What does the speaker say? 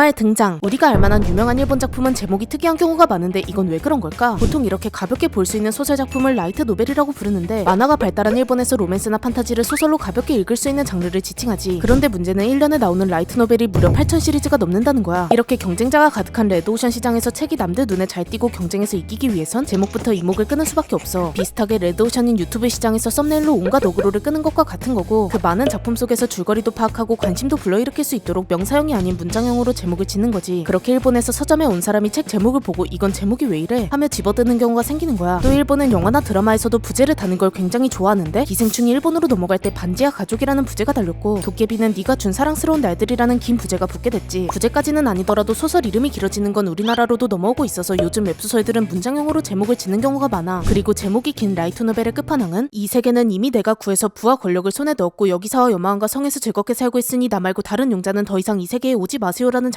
드라마의 등장. 우리가 알만한 유명한 일본 작품은 제목이 특이한 경우가 많은데 이건 왜 그런 걸까? 보통 이렇게 가볍게 볼 수 있는 소설 작품을 라이트 노벨이라고 부르는데 만화가 발달한 일본에서 로맨스나 판타지를 소설로 가볍게 읽을 수 있는 장르를 지칭하지. 그런데 문제는 1년에 나오는 라이트 노벨이 무려 8천 시리즈가 넘는다는 거야. 이렇게 경쟁자가 가득한 레드오션 시장에서 책이 남들 눈에 잘 띄고 경쟁에서 이기기 위해선 제목부터 이목을 끄는 수밖에 없어. 비슷하게 레드오션인 유튜브 시장에서 썸네일로 온갖 어그로를 끄는 것과 같은 거고 그 많은 작품 속에서 줄거리도 파악하고 관심도 불러일으킬 수 있도록 명사형이 아닌 문장형으로 제목을 짓는 거지. 그렇게 일본에서 서점에 온 사람이 책 제목을 보고 이건 제목이 왜 이래? 하며 집어드는 경우가 생기는 거야. 또 일본은 영화나 드라마에서도 부제를 다는 걸 굉장히 좋아하는데 기생충이 일본으로 넘어갈 때 반지하 가족이라는 부제가 달렸고 도깨비는 네가 준 사랑스러운 날들이라는 긴 부제가 붙게 됐지. 부제까지는 아니더라도 소설 이름이 길어지는 건 우리나라로도 넘어오고 있어서 요즘 웹소설들은 문장형으로 제목을 짓는 경우가 많아. 그리고 제목이 긴 라이트 노벨의 끝판왕은 이 세계는 이미 내가 구해서 부와 권력을 손에 넣었고 여기서와 여마왕과 성에서 즐겁게 살고 있으니 나 말고 다른 용자는 더 이상 이 세계에 오지 마세요라는